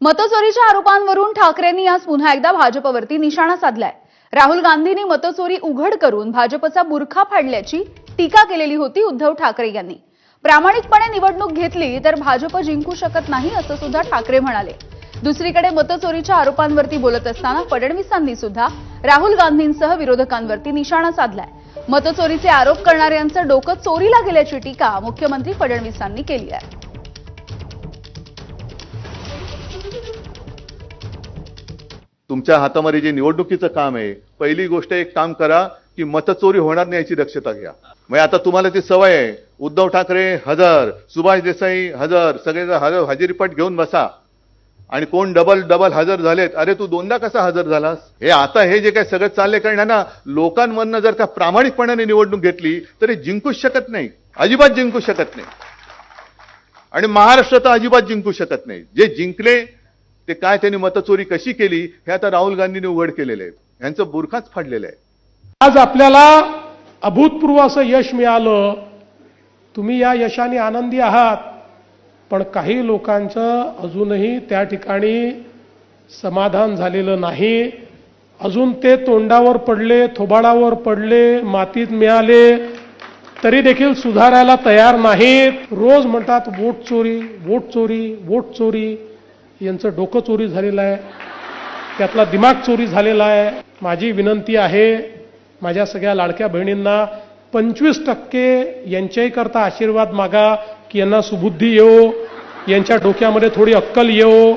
मतचोरीच्या आरोपांवरून ठाकरेंनी आज पुन्हा एकदा भाजपवरती निशाणा साधलाय. राहुल गांधींनी मतचोरी उघड करून भाजपचा बुरखा फाडल्याची टीका केलेली होती उद्धव ठाकरे यांनी. प्रामाणिकपणे निवडणूक घेतली तर भाजप जिंकू शकत नाही असं सुद्धा ठाकरे म्हणाले. दुसरीकडे मतचोरीच्या आरोपांवरती बोलत असताना फडणवीसांनी सुद्धा राहुल गांधींसह विरोधकांवरती निशाणा साधलाय. मतचोरीचे आरोप करणाऱ्यांचं डोकं चोरीला गेल्याची टीका मुख्यमंत्री फडणवीसांनी केली आहे. तुमच्या हातामध्ये जे निवडणुकीचं काम आहे पहिली गोष्ट एक काम करा की मतचोरी होणार नाही याची दक्षता घ्या. म्हणजे आता तुम्हाला ती सवय आहे. उद्धव ठाकरे हजर सुभाष देसाई हजर सगळे हजर हजेरीपट घेऊन बसा. आणि कोण डबल डबल हजर झालेत? अरे तू दोनदा कसा हजर झालास? हे आता हे जे काय सगळं चाललंय कारण ना लोकांमधनं जर का प्रामाणिकपणाने निवडणूक घेतली तरी जिंकूच शकत नाही. अजिबात जिंकू शकत नाही. आणि महाराष्ट्र तर अजिबात जिंकू शकत नाही. जे जिंकले ते काय त्यांनी मतचोरी कशी केली हे आता राहुल गांधींनी उघड केलेले आहे यांचं बुरखाच फाडलेलं आहे. आज आपल्याला अभूतपूर्व असं यश मिळालं. तुम्ही या यशाने आनंदी आहात. पण काही लोकांचं अजूनही त्या ठिकाणी समाधान झालेलं नाही. अजून ते तोंडावर पडले थोबाडावर पडले मातीत मिळाले तरी देखील सुधारायला तयार नाहीत. रोज म्हणतात वोट चोरी वोट चोरी वोट चोरी. यांचं डोकं चोरी झालेलं आहे. त्यातला दिमाग चोरी झालेला आहे. माझी विनंती आहे माझ्या सगळ्या लाडक्या बहिणींना पंचवीस टक्के यांच्याही करता आशीर्वाद मागा की यांना सुबुद्धी येऊ यांच्या डोक्यामध्ये थोडी अक्कल येऊ